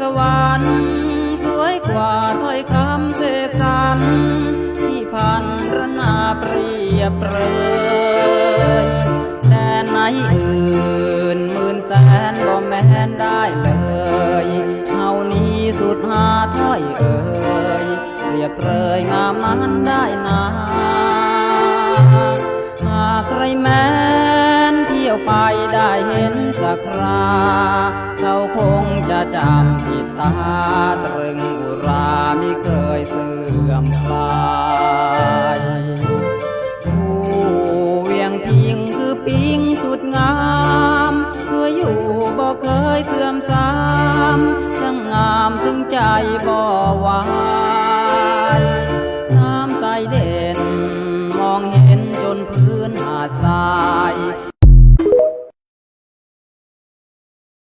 สวรรค์สวยกว่าถ้อยคำเสกสรรที่พันระนาเปรียบเปรยแต่ไหนอื่นหมื่นแสนก็แม่นได้เลยเท่านี้สุดหาถ้อยเอ่ยเปรียบเรยงามนั้นได้นาหากใครแม้นเที่ยวไปได้เห็นสักคราเขา จำจิตตาตรึงบุราไม่เคยเสื่อมคลายผู้เวียงพิงคือปิงสุดงามเพื่ออยู่บ่เคยเสื่อมสามทั้งงามถึงใจบ่วายน้ำใสเด่นมองเห็นจนพื้นหาดทราย